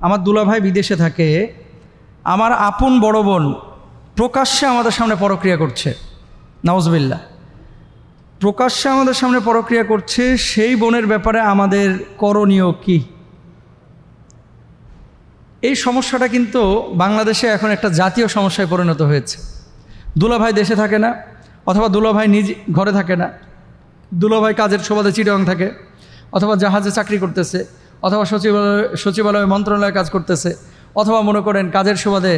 আমার দুলাভাই বিদেশে থাকে, আমার আপন বড় বোন প্রকাশ্যে আমাদের সামনে পরক্রিয়া করছে নওয়াজবিল্লা প্রকাশ্যে আমাদের সামনে পরক্রিয়া করছে, সেই বোনের ব্যাপারে আমাদের করণীয় কি? এই সমস্যাটা কিন্তু বাংলাদেশে এখন একটা জাতীয় সমস্যায় পরিণত হয়েছে। দুলাভাই দেশে থাকে না, অথবা দুলাভাই নিজ ঘরে থাকে না, দুলাভাই কাজের সুবাদে চিটং থাকে, অথবা জাহাজে চাকরি করতেছে অথবা সচিবালয় সচিবালয় মন্ত্রণালয়ে কাজ করতেছে, অথবা মনে করেন কাজের সুবাদে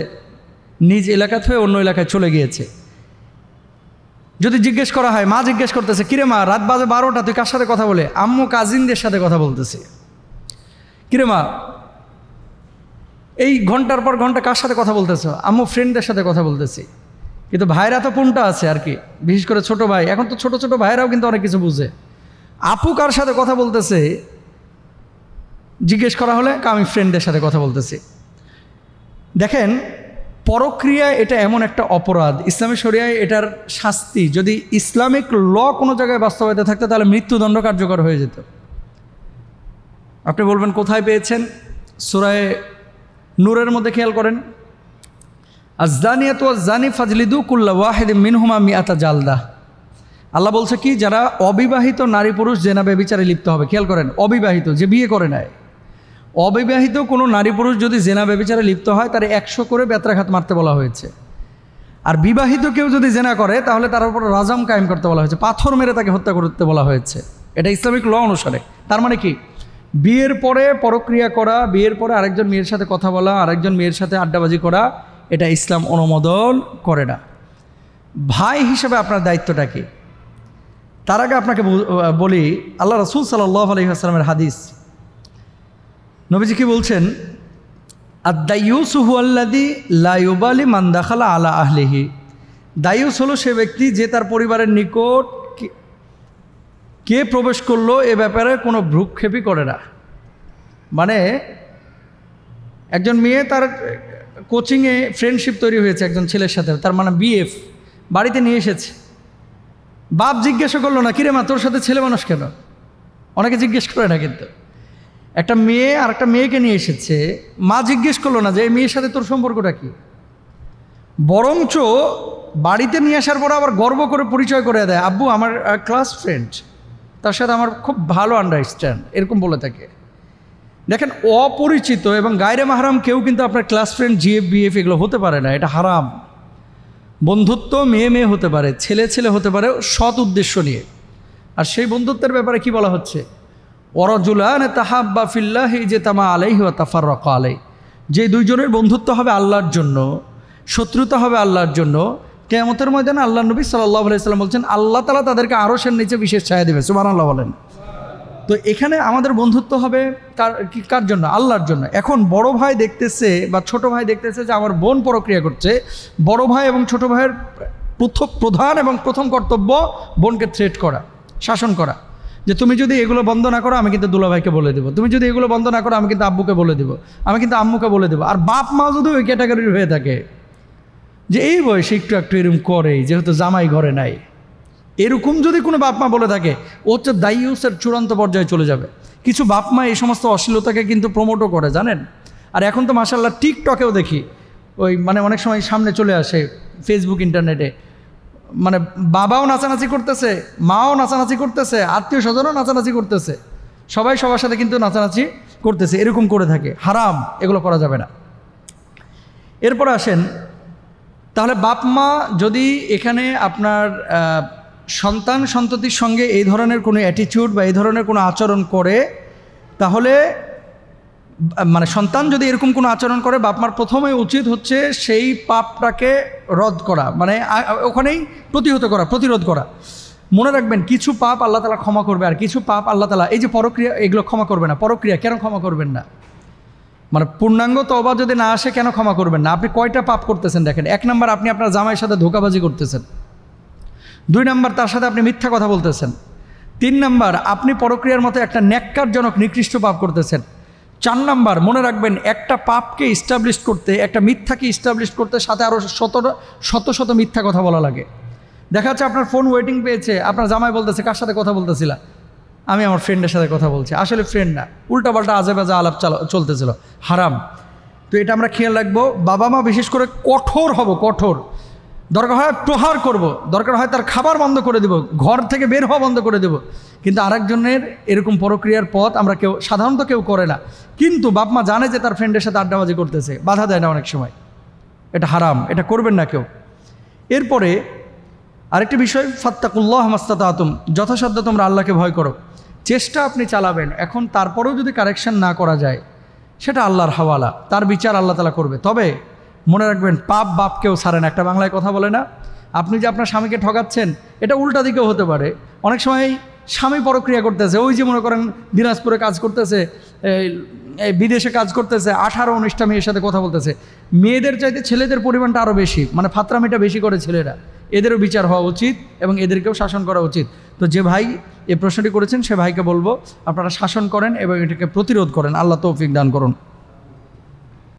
নিজ এলাকা থেকে অন্য এলাকায় চলে গিয়েছে। যদি জিজ্ঞেস করা হয়, মা জিজ্ঞেস করতেছে, কিরে মা, রাত বাজে বারোটা, তুই কার সাথে কথা বলে? আম্মু কাজিনদের সাথে কথা বলতেছে। কিরে মা, এই ঘণ্টার পর ঘণ্টা কার সাথে কথা বলতেছ? আম্মু ফ্রেন্ডদের সাথে কথা বলতেছি। কিন্তু ভাইরা তো কোনটা আছে আর কি, বিশেষ করে ছোট ভাই। এখন তো ছোট ছোট ভাইরাও কিন্তু অনেক কিছু বুঝে। আপু কার সাথে কথা বলতেছে? জিজ্ঞেস করা হলে আমি ফ্রেন্ডদের সাথে কথা বলতেছি। দেখেন পরক্রিয়া এটা এমন একটা অপরাধ। ইসলামী শরিয়ায় এটার শাস্তি, যদি ইসলামিক ল কোনো জায়গায় বাস্তবায়িত থাকতো, তাহলে মৃত্যুদণ্ড কার্যকর হয়ে যেত। আপনি বলবেন, কোথায় পেয়েছেন? সুরায় নূরের মধ্যে খেয়াল করেন। আজানিয়াত জানি ফাজলিদু কুল্লা ওয়াহেদ মিনহুমা মিয়াতা জালদা। আল্লাহ বলছে কি, যারা অবিবাহিত নারী পুরুষ জেনাবে বিচারে লিপ্ত হবে, খেয়াল করেন, অবিবাহিত, যে বিয়ে করে নেয় অবিবাহিত কোনো নারী পুরুষ যদি জেনা ব্যবিচারে লিপ্ত হয়, তার একশো করে বেত্রাঘাত মারতে বলা হয়েছে। আর বিবাহিত কেউ যদি জেনা করে, তাহলে তার উপর রাজাম কায়েম করতে বলা হয়েছে। পাথর মেরে তাকে হত্যা করতে বলা হয়েছে। এটা ইসলামিক ল অনুসারে। তার মানে কি? বিয়ের পরে পরক্রিয়া করা, বিয়ের পরে আরেকজন মেয়ের সাথে কথা বলা, আরেকজন মেয়ের সাথে আড্ডাবাজি করা, এটা ইসলাম অনুমোদন করে না। ভাই হিসেবে আপনার দায়িত্বটা কি? তার আগে আপনাকে বলি, আল্লাহ রসুল সাল্লাহ আলহিহাস্লামের হাদিস নবীজি কি বলছেন? আদায়ুস হুয়াল্লাদি লাইবালি মান্দাখালা আলা আহলিহি। দায়ুস হলো সে ব্যক্তি যে তার পরিবারের নিকট কে প্রবেশ করল এ ব্যাপারে কোনো ভ্রুক্ষেপই করে না। মানে একজন মেয়ে তার কোচিংয়ে ফ্রেন্ডশিপ তৈরি হয়েছে একজন ছেলের সাথে, তার মানে বিএফ বাড়িতে নিয়ে এসেছে। বাপ জিজ্ঞাসা করল না, কিরে মা, তোর সাথে ছেলে মানুষ কেন? অনেকে জিজ্ঞেস করে না কিন্তু। একটা মেয়ে আর একটা মেয়েকে নিয়ে এসেছে। মা জিজ্ঞেস করল না যে, এই মেয়ের সাথে তোর সম্পর্কটা কি? বরঞ্চ বাড়িতে নিয়ে আসার পর আবার গর্ব করে পরিচয় করে দেয়, আব্বু, আমার ক্লাস ফ্রেন্ড তার সাথে আমার খুব ভালো আন্ডারস্ট্যান্ড এরকম বলে থাকে। দেখেন, অপরিচিত এবং গায়রে মাহারাম কেউ কিন্তু আপনার ক্লাস ফ্রেন্ড জিএফ বিএফ এগুলো হতে পারে না, এটা হারাম। বন্ধুত্ব মেয়ে মেয়ে হতে পারে, ছেলে ছেলে হতে পারে, সৎ উদ্দেশ্য নিয়ে। আর সেই বন্ধুত্বের ব্যাপারে কি বলা হচ্ছে? ওরজুলান তাহাব্বা ফিল্লাহি যে তামা আলাইহি ওয়া তাফাররাক আলাই যে দুইজনের বন্ধুত্ব হবে আল্লাহর জন্য, শত্রুতা হবে আল্লাহর জন্য, কেয়ামতের ময়দানে আল্লাহ নবী সাল্লাহ আলাইসাল্লাম বলছেন, আল্লাহ তালা তাদেরকে আরশের নিচে বিশেষ ছায়া দেবে সুবান আল্লাহ বলেন। তো এখানে আমাদের বন্ধুত্ব হবে কার কার জন্য? আল্লাহর জন্য। এখন বড় ভাই দেখতেছে বা ছোট ভাই দেখতেছে যে আমার বোন প্রক্রিয়া করছে, বড় ভাই এবং ছোট ভাইয়ের প্রথম প্রধান এবং প্রথম কর্তব্য বোনকে থ্রেট করা, শাসন করা। যে তুমি যদি এগুলো বন্ধ না করো, আমি কিন্তু দুলাভাইকে বলে দেবো। তুমি যদি এগুলো বন্ধ না করো, আমি কিন্তু আব্বুকে বলে দেবো। আমি কিন্তু আম্মুকে বলে দেবো। আর বাপ মা যদি ওই ক্যাটাগরির হয়ে থাকে, যে এই বয়সে একটু একটু এরকম করে যেহেতু জামাই ঘরে নাই, এরকম যদি কোনো বাপ মা বলে থাকে, ও হচ্ছে দায়ুসের চূড়ান্ত পর্যায়ে চলে যাবে। কিছু বাপ মা এই সমস্ত অশ্লীলতাকে কিন্তু প্রমোটও করে, জানেন? আর এখন তো মাসাল্লাহ টিকটকেও দেখি, ওই মানে অনেক সময় সামনে চলে আসে ফেসবুক ইন্টারনেটে মানে বাবাও নাচানাচি করতেছে, মাও নাচানাচি করতেছে, আত্মীয় স্বজনও নাচানাচি করতেছে। সবাই সবার সাথে কিন্তু নাচানাচি করতেছে, এরকম করে থাকে। হারাম, এগুলো করা যাবে না। এরপর আসেন, তাহলে বাপ মা যদি এখানে আপনার সন্তান সন্ততির সঙ্গে এই ধরনের কোনো অ্যাটিটিউড বা এই ধরনের কোনো আচরণ করে, তাহলে মানে সন্তান যদি এরকম কোনো আচরণ করে বাপ মার প্রথমে উচিত হচ্ছে সেই পাপটাকে রদ করা মানে ওখানেই প্রতিহত করা, প্রতিরোধ করা। মনে রাখবেন, কিছু পাপ আল্লাহ তালা ক্ষমা করবে আর কিছু পাপ আল্লাহ তালা, এই যে পরক্রিয়া, এগুলো ক্ষমা করবে না। পরক্রিয়া, কেন ক্ষমা করবেন না? মানে পূর্ণাঙ্গ তবা যদি না আসে, কেন ক্ষমা করবেন না? আপনি কয়টা পাপ করতেছেন দেখেন, এক নম্বর আপনি আপনার জামাইয়ের সাথে ধোকাবাজি করতেছেন। দুই নম্বর, তার সাথে আপনি মিথ্যা কথা বলতেছেন। তিন নম্বর, আপনি পরক্রিয়ার মতো একটা ন্যাক্কারজনক, নিকৃষ্ট পাপ করতেছেন। চার নাম্বার, মনে রাখবেন, একটা পাপকে ইস্টাবলিশ করতে, একটা মিথ্যাকে ইস্টাবলিশ করতে সাথে আরও শত শত শত মিথ্যা কথা বলা লাগে। দেখা যাচ্ছে আপনার ফোন ওয়েটিং পেয়েছে, আপনার জামাই বলতেছে, কার সাথে কথা বলতেছিলা? আমি আমার ফ্রেন্ডের সাথে কথা বলছি। আসলে ফ্রেন্ড না, উল্টাপাল্টা আজে বাজে আলাপ চালা- চলতেছিল। হারাম। তো এটা আমরা খেয়াল রাখব বাবা মা বিশেষ করে কঠোর হব, কঠোর। দরকার হয় প্রহার করব, দরকার হয় তার খাবার বন্ধ করে দেব, ঘর থেকে বের হওয়া বন্ধ করে দেব। কিন্তু আরেকজনের এরকম প্রক্রিয়ার পথ আমরা কেউ, সাধারণত কেউ করে না। কিন্তু বাপমা জানে যে তার ফ্রেন্ডের সাথে আড্ডাবাজি করতেছে, বাধা দেয় না অনেক সময়। এটা হারাম, এটা করবেন না কেউ। এরপরে আরেকটি বিষয়, ফাত্তাকুল্লাহ মাস্তাতাতুম, যথাসাধ্য তোমরা আল্লাহকে ভয় করো। চেষ্টা আপনি চালাবেন, এখন তারপরেও যদি কারেকশন না করা যায়, সেটা আল্লাহর হাওয়ালা, তার বিচার আল্লাহ তালা করবে। তবে মনে রাখবেন, পাপ বাপকেও না। একটা বাংলায় কথা বলে না, আপনি যে আপনার স্বামীকে ঠকাচ্ছেন, এটা উল্টা দিকেও হতে পারে। অনেক সময় স্বামী পরক্রিয়া করতেছে, ওই যে মনে করেন দিনাজপুরে কাজ করতেছে, এই বিদেশে কাজ করতেছে, আঠারো উনিশটা মেয়ের সাথে কথা বলতেছে। মেয়েদের চাইতে ছেলেদের পরিমাণটা আরও বেশি মানে ফাতরামিটা বেশি করে ছেলেরা। এদেরও বিচার হওয়া উচিত এবং এদেরকেও শাসন করা উচিত। তো যে ভাই এই প্রশ্নটি করেছেন, সে ভাইকে বলব, আপনারা শাসন করেন এবং এটাকে প্রতিরোধ করেন। আল্লাহ তৌফিক দান করুন।